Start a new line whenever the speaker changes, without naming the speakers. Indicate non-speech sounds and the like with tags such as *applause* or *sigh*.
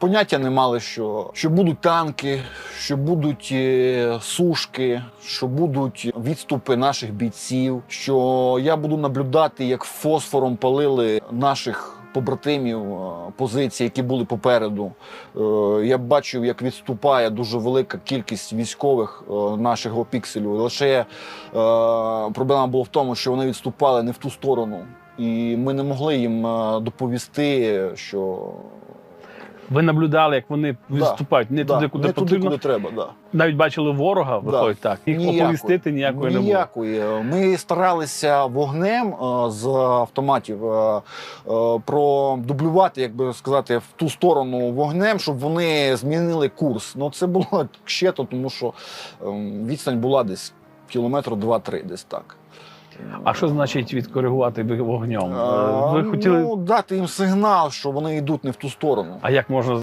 Поняття не мали, що, що будуть танки, що будуть е, сушки, що будуть відступи наших бійців, що я буду наблюдати, як фосфором палили наших. Побратимів е, позиції, які були попереду. Е, Я бачив, як відступає дуже велика кількість військових нашого пікселю. Лише проблема була в тому, що вони відступали не в ту сторону, і ми не могли їм доповісти, що
Ви наблюдали, як вони
Да,
відступають не
да,
туди, куди
не туди,
потрібно.
куди треба. Да.
Навіть бачили ворога, виходить так. Їх
Ніякої.
оповістити ніякої не було.
Ми старалися вогнем е, з автоматів е, е, продублювати, як би сказати, в ту сторону вогнем, щоб вони змінили курс. Ну це було *laughs* ще то, тому що ем, відстань була десь кілометр два-три, десь так.
А що значить відкоригувати вогнем? Ви хотіли.
ну, дати їм сигнал, що вони йдуть не в ту сторону.
А як можна